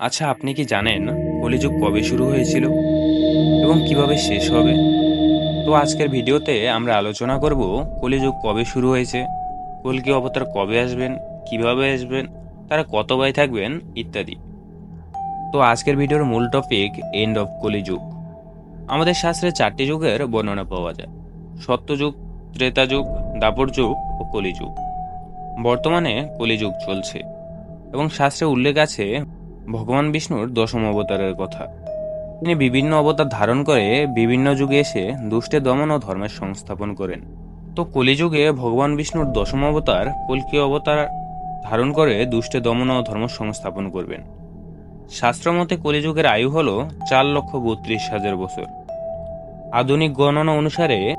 আচ্ছা আপনি কি জানেন কলিযুগ কবে শুরু হয়েছিল এবং কীভাবে শেষ হবে? তো আজকের ভিডিওতে আমরা আলোচনা করব কলিযুগ কবে শুরু হয়েছে, কলকি অবতার কবে আসবেন, কীভাবে আসবেন, তারা কত ভাই থাকবেন, ইত্যাদি। তো আজকের ভিডিওর মূল টপিক এন্ড অফ কলিযুগ। আমাদের শাস্ত্রে চারটি যুগের বর্ণনা পাওয়া যায়। সত্যযুগ ত্রেতা যুগ, দাপর যুগ ও কলিযুগ। বর্তমানে কলিযুগ চলছে এবং শাস্ত্রে উল্লেখ আছে ভগবান বিষ্ণুর দশম অবতারের কথা। তিনি বিভিন্ন অবতার ধারণ করে বিভিন্ন যুগে এসে দুষ্টে দমন ও ধর্মের সংস্থাপন করেন। তো কলিযুগে ভগবান বিষ্ণুর দশম অবতার কল্কি অবতার ধারণ করে দুষ্টে দমন ও ধর্ম সংস্থাপন করবেন। শাস্ত্রমতে কলিযুগের আয়ু হল চার লক্ষ বত্রিশ হাজার বছর। আধুনিক গণনা অনুসারে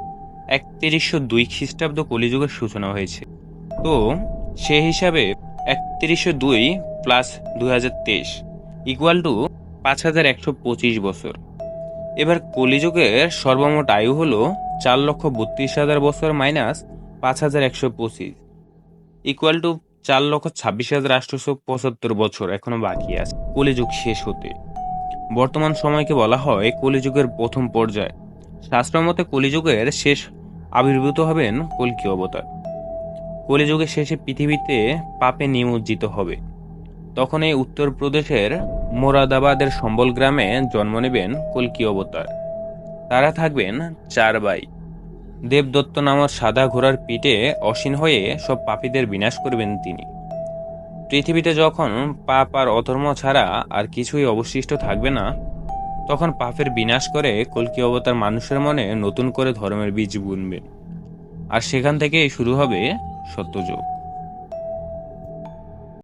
একত্রিশশো দুই খ্রিস্টাব্দ কলিযুগের সূচনা হয়েছে। তো সে হিসাবে একত্রিশশো দুই প্লাস দু হাজার তেইশ, ইকুয়াল টু পাঁচ হাজার একশো পঁচিশ বছর। এবার কলিযুগের সর্বমোট আয়ু হলো চার লক্ষ বত্রিশ হাজার বছর মাইনাস পাঁচ হাজার একশো পঁচিশ, ইকুয়াল টু চার লক্ষ ছাব্বিশ হাজার আটশোশো পঁচাত্তর বছর এখনও বাকি আছে, কলিযুগ শেষ হতে। বর্তমান সময়কে বলা হয় কলিযুগের প্রথম পর্যায়। শাস্ত্রমতে কলিযুগের শেষ আবির্ভূত হবেন কল্কি অবতার। কলিযুগের শেষে পৃথিবীতে পাপে নিমজ্জিত হবে। তখন এই উত্তরপ্রদেশের মোরাদাবাদের সম্বল গ্রামে জন্ম নেবেন কল্কি অবতার। তারা থাকবেন চার ভাই। দেবদত্ত নামক সাদা ঘোড়ার পিঠে অসীন হয়ে সব পাপীদের বিনাশ করবেন তিনি। পৃথিবীতে যখন পাপ আর অধর্ম ছাড়া আর কিছুই অবশিষ্ট থাকবে না, তখন পাপের বিনাশ করে কল্কি অবতার মানুষের মনে নতুন করে ধর্মের বীজ বুনবেন। আর সেখান থেকেই শুরু হবে সত্যযুগ।